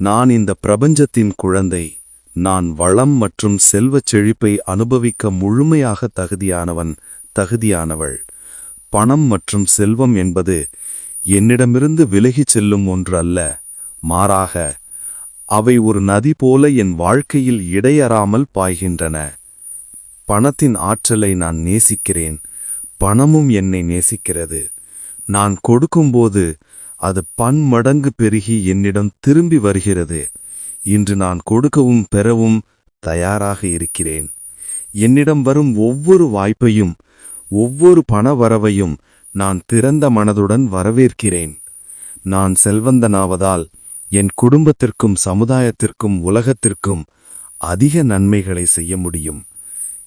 நான் இந்த பிரபஞ்சத்தின் குழந்தை. நான் வளம் மற்றும் செல்வச் செழிப்பை அனுபவிக்க முழுமையாக தகுதியானவன் தகுதியானவள். பணம் மற்றும் செல்வம் என்பது என்னிடமிருந்து விலகிச் செல்லும் ஒன்று அல்ல. மாறாக அவை ஒரு நதி போல என் வாழ்க்கையில் இடையறாமல் பாய்கின்றன. பணத்தின் ஆற்றலை நான் நேசிக்கிறேன். பணமும் என்னை நேசிக்கிறது. நான் கொடுக்கும்போது அது பன்மடங்கு பெருகி என்னிடம் திரும்பி வருகிறது. இன்று நான் கொடுக்கவும் பெறவும் தயாராக இருக்கிறேன். என்னிடம் வரும் ஒவ்வொரு வாய்ப்பையும் ஒவ்வொரு பண வரவையும் நான் திறந்த மனதுடன் வரவேற்கிறேன். நான் செல்வந்தனாவதால் என் குடும்பத்திற்கும் சமுதாயத்திற்கும் உலகத்திற்கும் அதிக நன்மைகளை செய்ய முடியும்.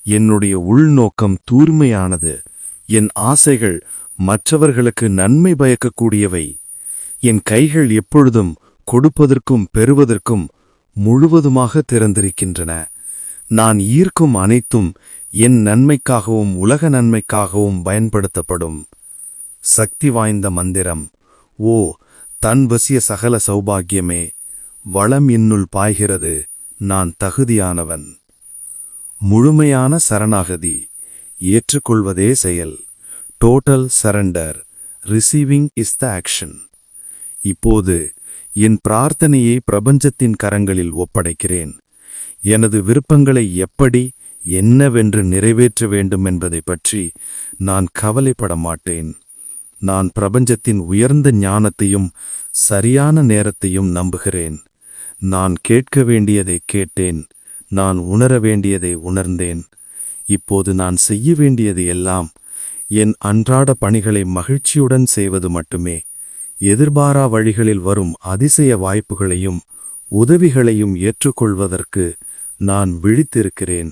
என்னுடைய உள்நோக்கம் தூய்மையானது. என் ஆசைகள் மற்றவர்களுக்கு நன்மை பயக்கக்கூடியவை. என் கைகள் எப்பொழுதும் கொடுப்பதற்கும் பெறுவதற்கும் முழுவதுமாக திறந்திருக்கின்றன. நான் ஈர்க்கும் அனைத்தும் என் நன்மைக்காகவும் உலக நன்மைக்காகவும் பயன்படுத்தப்படும். சக்தி வாய்ந்த மந்திரம். ஓ தன் வசிய சகல சௌபாகியமே வளம் என்னுள் பாய்கிறது நான் தகுதியானவன். முழுமையான சரணாகதி ஏற்றுக்கொள்வதே செயல். Total surrender receiving is the action இப்போது என் பிரார்த்தனையை பிரபஞ்சத்தின் கரங்களில் ஒப்படைக்கிறேன். எனது விருப்பங்களை எப்படி என்னவென்று நிறைவேற்ற வேண்டும் என்பதை பற்றி நான் கவலைப்பட மாட்டேன். நான் பிரபஞ்சத்தின் உயர்ந்த ஞானத்தையும் சரியான நேரத்தையும் நம்புகிறேன். நான் கேட்க வேண்டியதை கேட்டேன். நான் உணர வேண்டியதை உணர்ந்தேன். இப்போது நான் செய்ய வேண்டியது எல்லாம் என் அன்றாட பணிகளை மகிழ்ச்சியுடன் செய்வது மட்டுமே. எதிர்பாரா வழிகளில் வரும் அதிசய வாய்ப்புகளையும் உதவிகளையும் ஏற்றுக்கொள்வதற்கு நான் விழித்திருக்கிறேன்.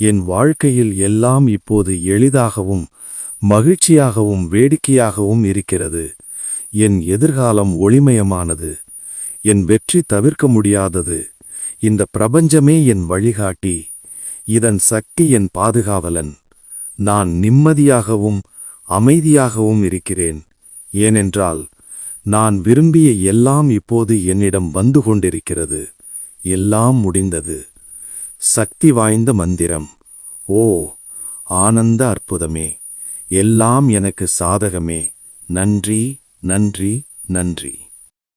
என் வாழ்க்கையில் எல்லாம் இப்போது எளிதாகவும் மகிழ்ச்சியாகவும் வேடிக்கையாகவும் இருக்கிறது. என் எதிர்காலம் ஒளிமயமானது. என் வெற்றி தவிர்க்க முடியாதது. இந்த பிரபஞ்சமே என் வழிகாட்டி. இதன் சக்தி என் பாதுகாவலன். நான் நிம்மதியாகவும் அமைதியாகவும் இருக்கிறேன். ஏனென்றால் நான் விரும்பிய எல்லாம் இப்போது என்னிடம் வந்து கொண்டிருக்கிறது. எல்லாம் முடிந்தது. சக்தி வாய்ந்த மந்திரம். ஓ ஆனந்த அற்புதமே. எல்லாம் எனக்கு சாதகமே. நன்றி நன்றி நன்றி.